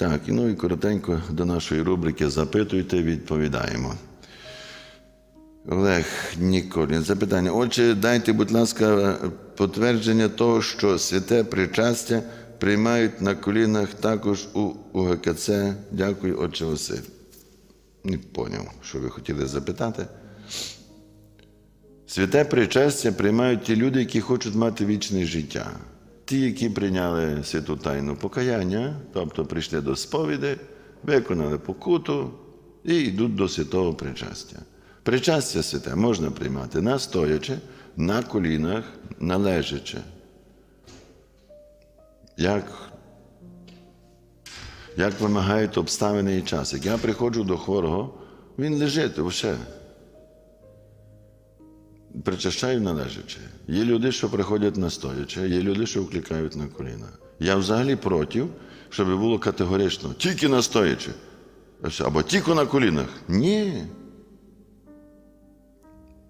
Так, ну і коротенько до нашої рубрики Запитуйте, відповідаємо. Олег Ніколін, запитання. Отже, дайте, будь ласка, підтвердження того, що святе причастя приймають на колінах також у УГКЦ. Дякую, отче Василь. Не поняв, що ви хотіли запитати. Святе причастя приймають ті люди, які хочуть мати вічне життя. Ті, які прийняли святу тайну покаяння, тобто прийшли до сповіді, виконали покуту і йдуть до святого причастя. Причастя святе можна приймати настоячи, на колінах, належачи. Як, як вимагають обставини і час. Як я приходжу до хворого, він лежить вже. Причащаю належачи. Є люди, що приходять настоячи, є люди, що вкликають на коліна. Я взагалі проти, щоб було категорично тільки настоячи. Або тільки на колінах. Ні.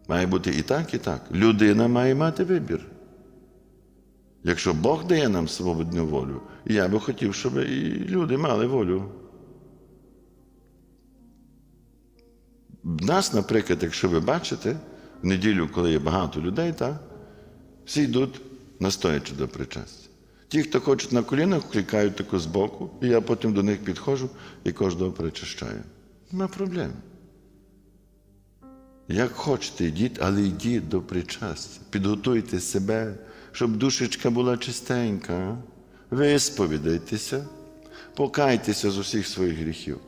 Має бути і так, і так. Людина має мати вибір. Якщо Бог дає нам свободну волю, я би хотів, щоб і люди мали волю. Нас, наприклад, якщо ви бачите, в неділю, коли є багато людей, так, всі йдуть настоячи до причастя. Ті, хто хочуть на колінах, клікають таку збоку, і я потім до них підходжу і кожного причащаю. Нема проблем. Як хочете, йдіть, але йдіть до причастя. Підготуйте себе, щоб душечка була чистенька. Висповідайтеся, покайтеся з усіх своїх гріхів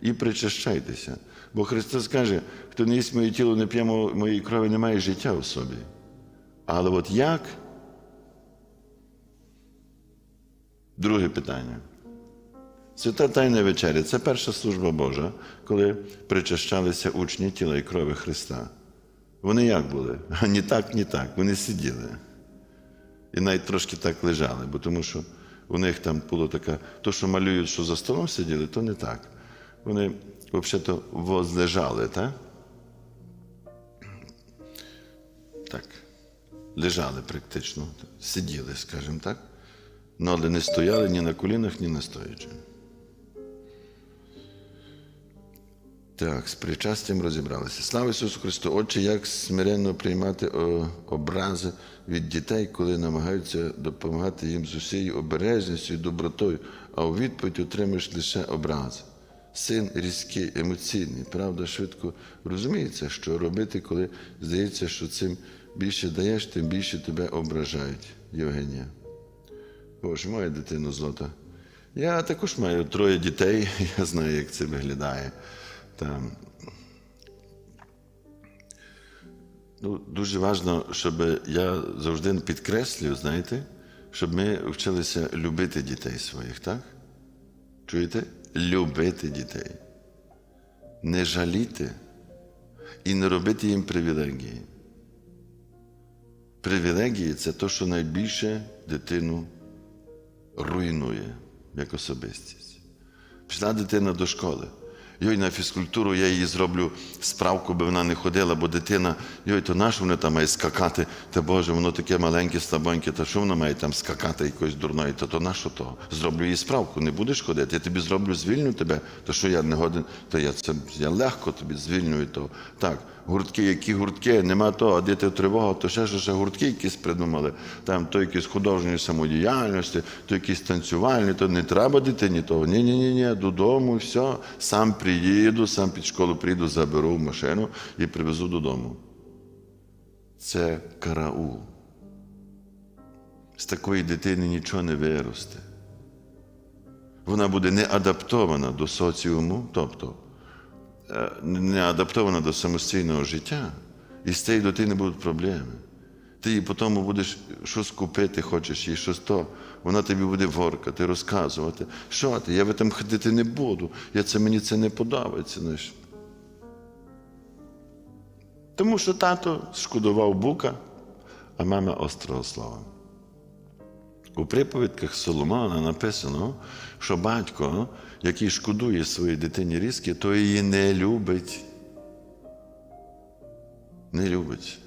і причащайтеся. Бо Христос каже, хто не їсть моє тіло, не п'є моєї крові, не має життя в собі. Але от як? Друге питання. Свята Тайна вечеря це перша служба Божа, коли причащалися учні тіла і крові Христа. Вони як були? Ні так, ні так. Вони сиділи. І навіть трошки так лежали, бо тому що у них там було таке, то, що малюють, що за столом сиділи, то не так. Вони взагалі-то возлежали, так? Так. Лежали практично, сиділи, скажімо так. Ну, але не стояли ні на колінах, ні на стоячи. Так, з причастям розібралися. Слава Ісусу Христу! Отче, як смиренно приймати образи від дітей, коли намагаються допомагати їм з усією обережністю і добротою, а у відповідь отримаєш лише образи. Син різкий, емоційний, правда, швидко розуміється, що робити, коли здається, що цим більше даєш, тим більше тебе ображають. Євгенія. Боже, моя дитина злота. Я також маю троє дітей, я знаю, як це виглядає. Там. Ну, дуже важливо, щоб я завжди підкреслюю, знаєте, щоб ми вчилися любити дітей своїх, так? Чуєте? Любити дітей. Не жаліти і не робити їм привілегії. Привілегії це те, що найбільше дитину руйнує як особистість. Пішла дитина до школи. Йой, на фізкультуру я її зроблю справку, би вона не ходила, бо дитина, йой, то нащо вона там має скакати? Та Боже, воно таке маленьке, слабоньке, та що вона має там скакати якоюсь дурною, та то нащо того? Зроблю їй справку, не будеш ходити, я тобі зроблю, звільню тебе, то що я не годен, то я це я легко тобі звільнюю того. Так, гуртки, які гуртки, нема того, а діти тривога, то ще ж ще гуртки якісь придумали. Там то якісь художньої самодіяльності, то якісь танцювальні, то не треба дитині того. Ні, ні, ні, ні, додому, все, сам приїду, сам під школу прийду, заберу машину і привезу додому. Це караул. З такої дитини нічого не виросте. Вона буде не адаптована до соціуму, тобто е, не адаптована до самостійного життя, і з цієї дитини будуть проблеми. Ти їй потім будеш щось купити, хочеш їй щось то. Вона тобі буде воркати, розказувати, що ти, я в этом ходити не буду, я це, мені це не подобається. Знаєш. Тому що тато шкодував бука, а мама острого слова. У приповідках Соломона написано, що батько, який шкодує своїй дитині різки, то її не любить. Не любить.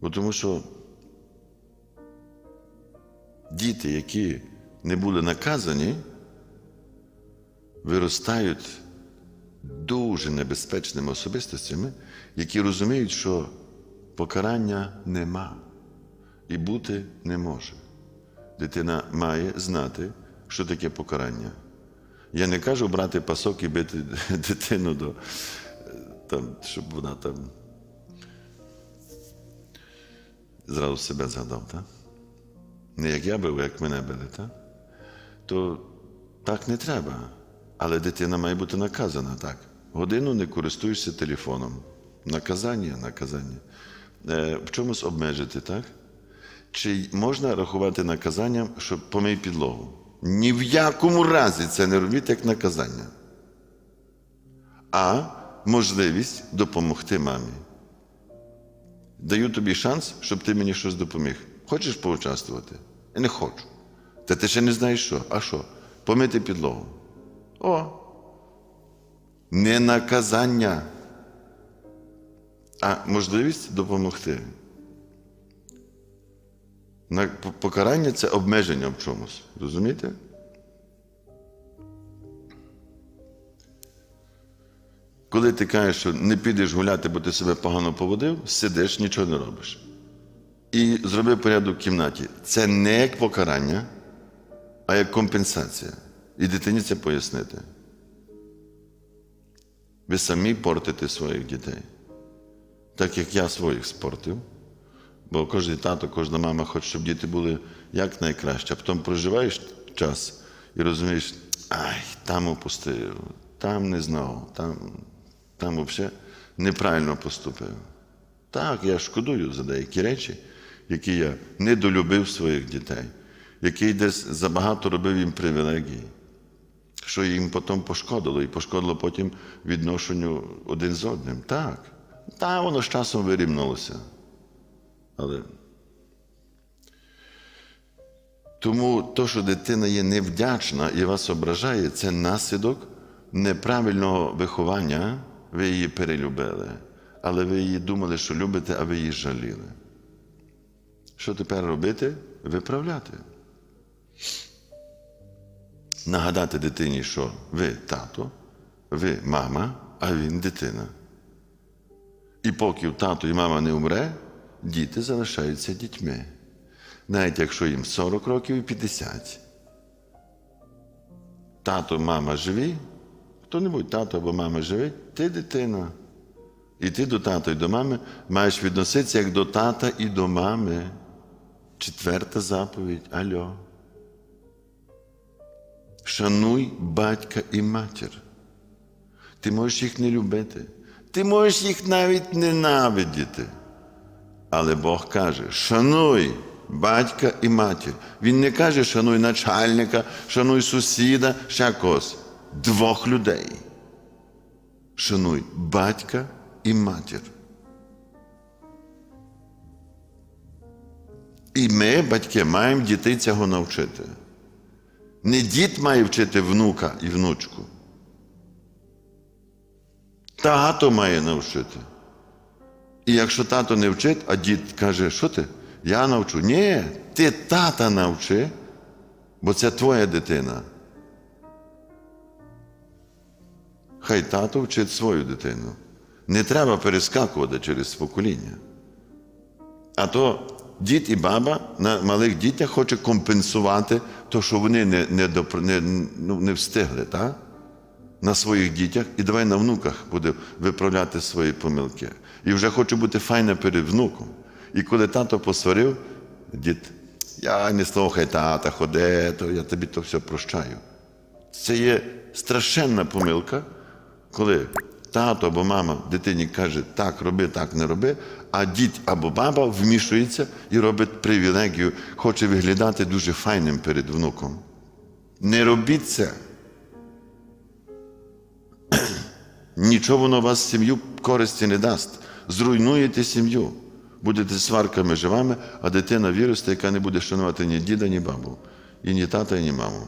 Бо тому що діти, які не були наказані, виростають дуже небезпечними особистостями, які розуміють, що покарання нема і бути не може. Дитина має знати, що таке покарання. Я не кажу брати пасок і бити дитину до, там, щоб вона там зразу себе згадав, так? Не як я бив, як мене били, так? То так не треба. Але дитина має бути наказана так. Годину не користуєшся телефоном. Наказання, наказання. Е, в чомусь обмежити, так? Чи можна рахувати наказанням, що помий підлогу? Ні в якому разі це не робіть як наказання. А можливість допомогти мамі. Даю тобі шанс, щоб ти мені щось допоміг. Хочеш поучаствувати? Я не хочу. Та ти ще не знаєш що. А що? Помити підлогу. О. Не наказання, а можливість допомогти. Покарання це обмеження в чомусь. Розумієте? Коли ти кажеш, що не підеш гуляти, бо ти себе погано поводив, сидиш, нічого не робиш. І зроби порядок в кімнаті. Це не як покарання, а як компенсація. І дитині це пояснити. Ви самі портите своїх дітей. Так як я своїх спортив. Бо кожен тато, кожна мама хоче, щоб діти були як найкраще, а потім проживаєш час і розумієш, ай, там опустив, там не знав, там, там взагалі неправильно поступив. Так, я шкодую за деякі речі, які я недолюбив своїх дітей, які десь забагато робив їм привілегії, що їм потім пошкодило, і пошкодило потім відношенню один з одним. Так, та воно з часом вирівнулося. Але тому то, що дитина є невдячна і вас ображає, це наслідок неправильного виховання. Ви її перелюбили, але ви її думали, що любите, а ви її жаліли. Що тепер робити? Виправляти. Нагадати дитині, що ви тато, ви мама, а він дитина. І поки тато і мама не умре, діти залишаються дітьми. Навіть якщо їм 40 років і 50. Тато, мама живі, хто-небудь тато або мама живі, ти дитина. І ти до тата і до мами маєш відноситися як до тата і до мами. Четверта заповідь Альо. Шануй батька і матір. Ти можеш їх не любити. Ти можеш їх навіть ненавидіти. Але Бог каже: шануй батька і матір. Він не каже, шануй начальника, шануй сусіда, ще когось. Двох людей. Шануй батька і матір. І ми, батьки, маємо дітей цього навчити. Не дід має вчити внука і внучку. Тато має навчити. І якщо тато не вчить, а дід каже, що ти? Я навчу. Ні, ти тата навчи, бо це твоя дитина. Хай тато вчить свою дитину. Не треба перескакувати через покоління. А то дід і баба на малих дітях хоче компенсувати те, що вони не, не, не, ну, не встигли, так? на своїх дітях і давай на внуках буде виправляти свої помилки. І вже хочу бути файна перед внуком. І коли тато посварив, дід, я не слухай тата, ходи, то я тобі то все прощаю. Це є страшенна помилка, коли тато або мама дитині каже, так роби, так не роби, а дід або баба вмішується і робить привілегію, хоче виглядати дуже файним перед внуком. Не робіть це. Нічого воно вас сім'ю користі не дасть. Зруйнуєте сім'ю. Будете сварками живами, а дитина вірусте, яка не буде шанувати ні діда, ні бабу, і ні тата, і ні маму.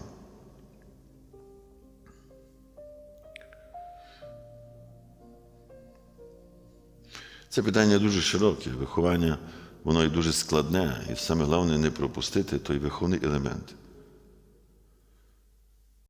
Це питання дуже широке. Виховання, воно і дуже складне, і саме головне не пропустити той виховний елемент.